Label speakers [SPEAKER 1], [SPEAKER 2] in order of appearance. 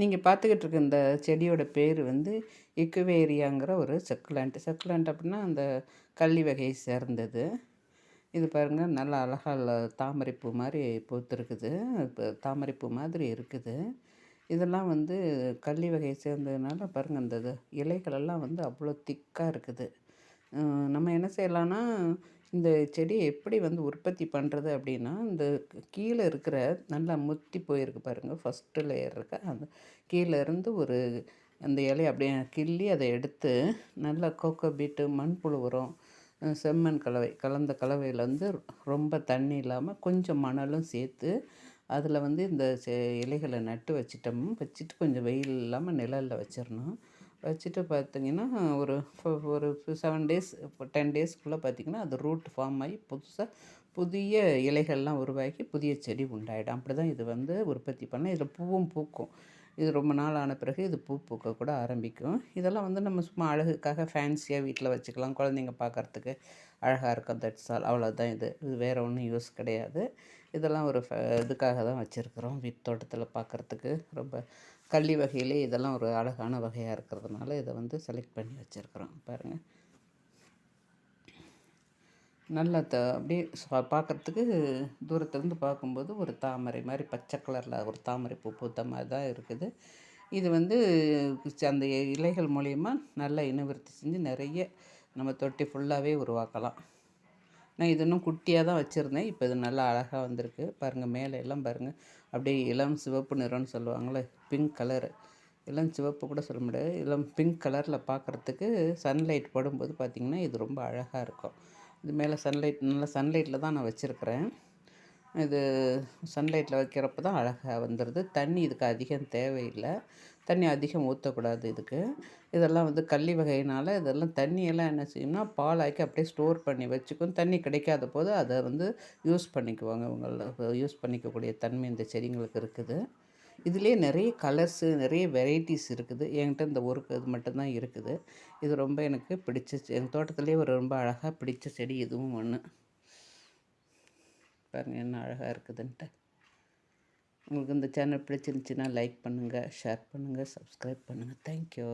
[SPEAKER 1] நீங்கள் பார்த்துக்கிட்டு இருக்க இந்த செடியோட பேர் வந்து இக்குவேரியாங்கிற ஒரு சக்குலாண்ட். சக்குலாண்ட் அப்படின்னா அந்த கள்ளி வகையை சேர்ந்தது. இது பாருங்கள் நல்லா அழகாக தாமரைப்பூ மாதிரி பூத்துருக்குது. இப்போ தாமரைப்பூ மாதிரி இருக்குது. இதெல்லாம் வந்து கள்ளி வகையை சேர்ந்ததுனால பாருங்கள் அந்த இது இலைகளெல்லாம் வந்து அவ்வளோ திக்காக இருக்குது. நம்ம என்ன செய்யலான்னா இந்த செடியை எப்படி வந்து உற்பத்தி பண்ணுறது அப்படின்னா இந்த கீழே இருக்கிற நல்லா முத்தி போயிருக்கு பாருங்கள் ஃபஸ்ட்டு லேயர் இருக்க. அந்த கீழே இருந்து ஒரு அந்த இலையை அப்படியே கிள்ளி அதை எடுத்து நல்லா கோக்கோ பீட்டு மண்புழு உரம் செம்மண் கலவை கலந்த கலவையில் வந்து ரொம்ப தண்ணி இல்லாமல் கொஞ்சம் மணலும் சேர்த்து அதில் வந்து இந்த செ இலைகளை நட்டு வச்சிட்டோம். வச்சுட்டு கொஞ்சம் வெயில் இல்லாமல் நிழலில் வச்சிடணும். வச்சுட்டு பார்த்திங்கன்னா ஒரு ஒரு செவன் டேஸ் இப்போ டென் டேஸ்க்குள்ளே பார்த்திங்கன்னா அது ரூட் ஃபார்ம் ஆகி புதுசாக புதிய இலைகள்லாம் உருவாக்கி புதிய செடி உண்டாயிடும். அப்படி தான் இது வந்து உற்பத்தி பண்ண இதில் பூவும் பூக்கும். இது ரொம்ப நாள் ஆன பிறகு இது பூ பூக்க கூட ஆரம்பிக்கும். இதெல்லாம் வந்து நம்ம சும்மா அழகுக்காக ஃபேன்சியாக வீட்டில் வச்சுக்கலாம். குழந்தைங்க பார்க்குறதுக்கு அழகாக இருக்கும் தட்ஸ் ஆல் அவ்வளோதான் இது. இது வேறு ஒன்றும் யூஸ் கிடையாது. இதெல்லாம் ஒரு இதுக்காக தான் வச்சுருக்குறோம். வீட்டு தோட்டத்தில் பார்க்குறதுக்கு ரொம்ப கள்ளி வகையிலே இதெல்லாம் ஒரு அழகான வகையாக இருக்கிறதுனால இதை வந்து செலக்ட் பண்ணி வச்சுருக்குறோம். பாருங்கள் நல்லா த அப்படியே பார்க்குறதுக்கு தூரத்துலேருந்து பார்க்கும்போது ஒரு தாமரை மாதிரி பச்சை கலரில் ஒரு தாமரை பூ பூத்த மாதிரி தான் இருக்குது. இது வந்து அந்த இலைகள் மூலயமா நல்லா இனவிருத்தி செஞ்சு நிறைய நம்ம தொட்டி ஃபுல்லாகவே உருவாக்கலாம். நான் இது இன்னும் குட்டியாக தான் வச்சுருந்தேன். இப்போ இது நல்லா அழகாக வந்திருக்கு. பாருங்கள் மேலே எல்லாம் பாருங்கள் அப்படியே இளம் சிவப்பு நிறம்னு சொல்லுவாங்களே பிங்க் கலரு இளம் சிவப்பு கூட சொல்ல முடியாது. இளம் பிங்க் கலரில் பார்க்குறதுக்கு சன்லைட் படும்போது பார்த்திங்கன்னா இது ரொம்ப அழகாக இருக்கும். இது மேலே சன்லைட் நல்லா சன்லைட்டில் தான் நான் வச்சுருக்கிறேன். இது சன்லைட்டில் வைக்கிறப்ப தான் அழகாக வந்துடுது தண்ணி இதுக்கு அதிகம் தேவையில்லை. தண்ணி அதிகம் ஊற்றக்கூடாது இதுக்கு. இதெல்லாம் வந்து கள்ளி வகையினால் இதெல்லாம் தண்ணியெல்லாம் என்ன செய்யும்னா பாலாக்கி அப்படியே ஸ்டோர் பண்ணி வச்சுக்கும். தண்ணி கிடைக்காத போது அதை வந்து யூஸ் பண்ணிக்குவாங்க. இவங்கள யூஸ் பண்ணிக்கக்கூடிய தன்மை இந்த செடிங்களுக்கு இருக்குது. இதுலேயே நிறைய கலர்ஸு நிறைய வெரைட்டிஸ் இருக்குது. என்கிட்ட இந்த ஒரு இது மட்டும்தான் இருக்குது. இது ரொம்ப எனக்கு பிடிச்ச எங்கள் தோட்டத்துலேயே ஒரு ரொம்ப அழகாக பிடிச்ச செடி இதுவும் ஒன்று பாருங்கள் என்ன அழகாக இருக்குதுன்ட்டு. உங்களுக்கு இந்த சேனல் பிடிச்சிருந்துச்சின்னா லைக் பண்ணுங்கள் ஷேர் பண்ணுங்கள் சப்ஸ்கிரைப் பண்ணுங்கள் தேங்க்யூ